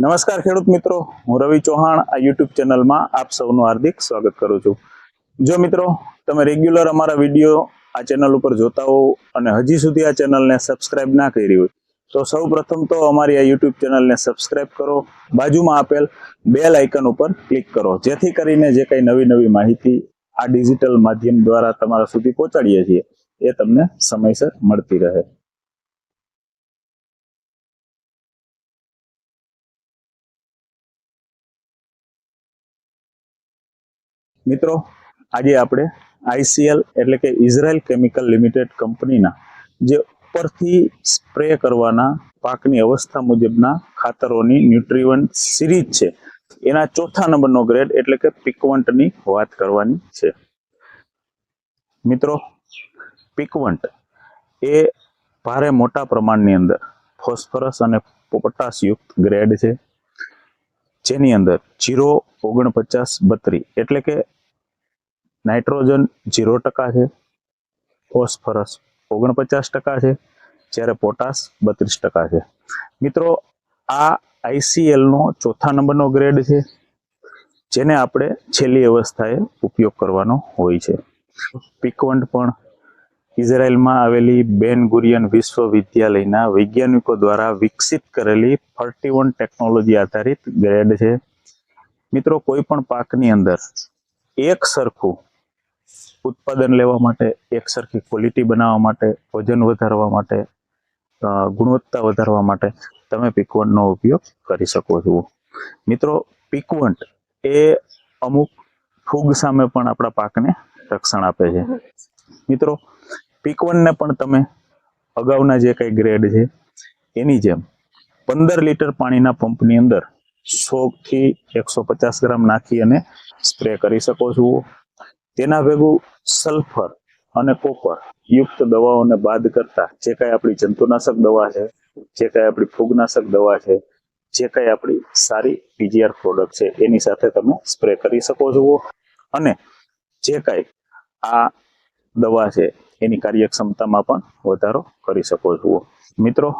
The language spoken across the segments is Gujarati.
નમસ્કાર ખેડૂત મિત્રો, હું રવિ ચૌહાણ, આ યુટ્યુબ ચેનલમાં આપ સૌનું હાર્દિક સ્વાગત કરું છું. જો મિત્રો, તમે રેગ્યુલર અમારા વીડિયો આ ચેનલ ઉપર જોતા હો અને હજી સુધી આ ચેનલને સબસ્ક્રાઇબ ના કરી હોય, તો સૌ તો અમારી આ યુટ્યુબ ચેનલને સબસ્ક્રાઇબ કરો. બાજુમાં આપેલ બેલ આઇકન ઉપર ક્લિક કરો, જેથી કરીને જે કંઈ નવી નવી માહિતી આ ડિજિટલ માધ્યમ દ્વારા તમારા સુધી પહોંચાડીએ છીએ, એ તમને સમયસર મળતી રહે. મિત્રો, આજે આપણે આઈસીએલ એટલે કે ઇઝરાયલ કેમિકલ લિમિટેડ કંપનીના જે ઉપરથી સ્પ્રે કરવાના પાકની અવસ્થા મુજબના ખાતરોની ન્યુટ્રીવન સિરીઝ છે. એના ચોથા નંબરનો ગ્રેડ એટલે કે પિકવન્ટની વાત કરવાની છે. મિત્રો પિકવન્ટ એ ભારે મોટા પ્રમાણની અંદર ફોસ્ફરસ અને પોટાશયુક્ત ગ્રેડ છે. જેની અંદર જીરો ઓગણપચાસ બત્રી એટલે કે નાઇટ્રોજન જીરો ટકા છે, ફોસ્ફરસ ઓગણપચાસ ટકા છે, જ્યારે પોટાશ બત્રીસ ટકા છે. મિત્રો, આ આઈસીએલનો ચોથા નંબરનો ગ્રેડ છે, જેને આપણે છેલ્લી અવસ્થાએ ઉપયોગ કરવાનો હોય છે. પિકવન્ટ પણ ઇઝરાયલમાં આવેલી બેન ગુરિયન વિશ્વવિદ્યાલયના વૈજ્ઞાનિકો દ્વારા વિકસિત કરેલી ફર્ટી ટેકનોલોજી આધારિત ગ્રેડ છે. મિત્રો, કોઈ પણ પાકની અંદર એક સરખું ઉત્પાદન લેવા માટે એક સરખી ક્વોલિટી બનાવવા માટે, વજન વધારવા માટે ગુણવત્તા વધારવા માટે તમે પીકવંટનો ઉપયોગ કરી શકો છો. મિત્રો, પીકવંટ એ અમુક ફૂગ સામે પણ આપણા પાકને રક્ષણ આપે છે. મિત્રો પીકવનને પણ તમે અગાઉના જે કંઈ ગ્રેડ છે, એની જેમ પંદર લીટર પાણીના પંપની અંદર સોથી એકસો પચાસ ગ્રામ નાખી અને સ્પ્રે કરી શકો છો. તેના ભેગું સલ્ફર અને કોપર યુક્ત દવાઓને બાદ કરતા જે કાંઈ આપણી જંતુનાશક દવા છે, જે કાંઈ આપણી ફૂગનાશક દવા છે, જે કાંઈ આપણી સારી પીજીઆર પ્રોડક્ટ છે, એની સાથે તમે સ્પ્રે કરી શકો છો. અને જે કાંઈ આ દવા છે, એની કાર્યક્ષમતામાં પણ વધારો કરી શકો છો. મિત્રો,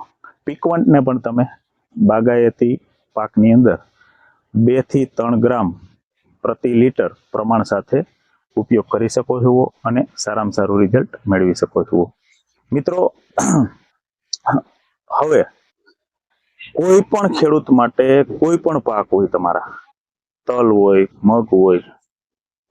પીકવંટને પણ તમે બાગાયતી પાકની અંદર બેથી ત્રણ ગ્રામ પ્રતિ લીટર પ્રમાણ સાથે ઉપયોગ કરી શકો છો અને સારામાં સારું રિઝલ્ટ મેળવી શકો છો. મિત્રો, હવે કોઈ પણ ખેડૂત માટે કોઈ પણ પાક હોય તમારા, તલ હોય, મગ હોય,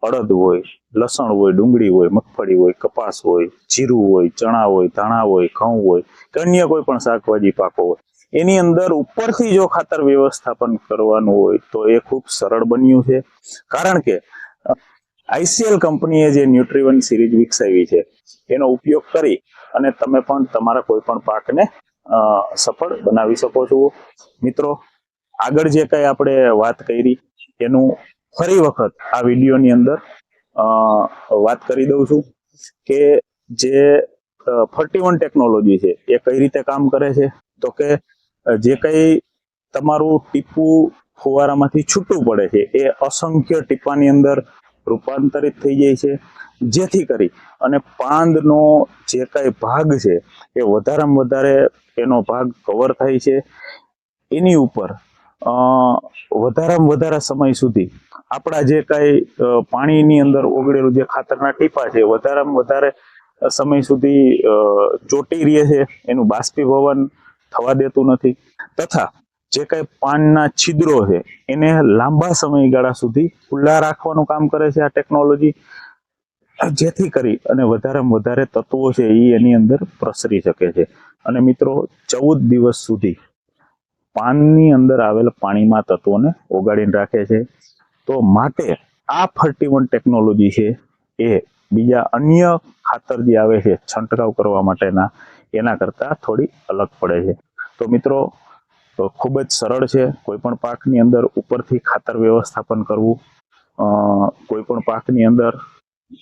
અડદ હોય, લસણ હોય, ડુંગળી હોય, મગફળી હોય, કપાસ હોય, જીરું હોય, ચણા હોય, ધાણા હોય, ઘઉં હોય કે અન્ય કોઈ પણ શાકભાજી પાકો હોય, એની અંદર ઉપરથી જો ખાતર વ્યવસ્થાપન કરવાનું હોય તો એ ખૂબ સરળ બન્યું છે. કારણ કે આઈસીએલ કંપનીએ જે ન્યુટ્રીવન સિરીઝ વિકસાવી છે, એનો ઉપયોગ કરી અને તમે પણ તમારા કોઈ પણ પાકને સફળ બનાવી શકો છો. મિત્રો, આગળ જે કઈ આપણે વાત કરી, એનું ફરી વખત આ વિડીયોની અંદર વાત કરી દઉં છું કે જે ફોર્ટી ટેકનોલોજી છે, એ કઈ રીતે કામ કરે છે? તો કે જે કઈ તમારું ટીપું ફુવારામાંથી છૂટું પડે છે, એ અસંખ્ય ટીપાની અંદર રૂપાંતરિત થઈ જાય છે. જેથી કરી અને પાંદનો જે કાંઈ ભાગ છે, એ વધારેમાં વધારે એનો ભાગ કવર થાય છે. એની ઉપર વધારેમાં વધારે સમય સુધી આપણા જે કાંઈ પાણીની અંદર ઓગળેલું જે ખાતરના ટીપા છે વધારેમાં વધારે સમય સુધી ચોટી રહે છે. એનું બાષ્પીભવન થવા દેતું નથી. તથા જે કાંઈ પાનના છિદ્રો છે, એને લાંબા સમયગાળા સુધી ખુલ્લા રાખવાનું કામ કરે છે આ ટેકનોલોજી જેથી કરી અને વધારેમાં વધારે તત્વો છે એ એની અંદર પ્રસરી શકે છે. અને મિત્રો, ચૌદ દિવસ સુધી પાનની અંદર આવેલ પાણીમાં તત્વોને ઓગાળીને રાખે છે. તો માટે આ ફર્ટીવન ટેકનોલોજી છે એ બીજા અન્ય ખાતર જે આવે છે છંટકાવ કરવા માટેના, એના કરતાં થોડી અલગ પડે છે. તો મિત્રો અ, ખૂબ જ સરળ છે. કોઈ પણ પાકની અંદર ઉપરથી ખાતર વ્યવસ્થાપન કરવું અ, કોઈ પણ પાકની અંદર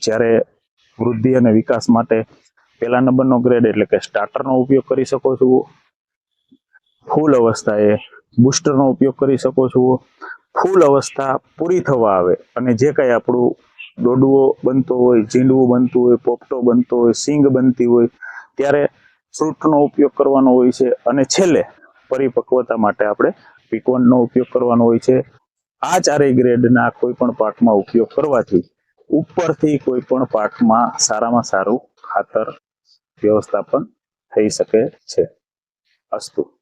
જ્યારે વૃદ્ધિ અને વિકાસ માટે પહેલા નંબરનો ગ્રેડ એટલે કે સ્ટાર્ટરનો ઉપયોગ કરી શકો છો. ફૂલ અવસ્થાએ બુસ્ટરનો ઉપયોગ કરી શકો છો. ફૂલ અવસ્થા પૂરી થવા આવે અને જે કાંઈ આપણું દોડવો બનતો હોય ઝીંડવું બનતું હોય પોપટો બનતો હોય સિંગ બનતી હોય ત્યારે ફ્રૂટનો ઉપયોગ કરવાનો હોય છે. અને છેલ્લે પરિપક્વતા માટે આપણે પીકવનનો ઉપયોગ કરવાનો હોય છે. આ ચારેય ગ્રેડના કોઈ પણ પાકમાં ઉપયોગ કરવાથી ઉપરથી કોઈ પણ પાકમાં સારામાં સારું ખાતર વ્યવસ્થાપન થઈ શકે છે. અસ્તુ.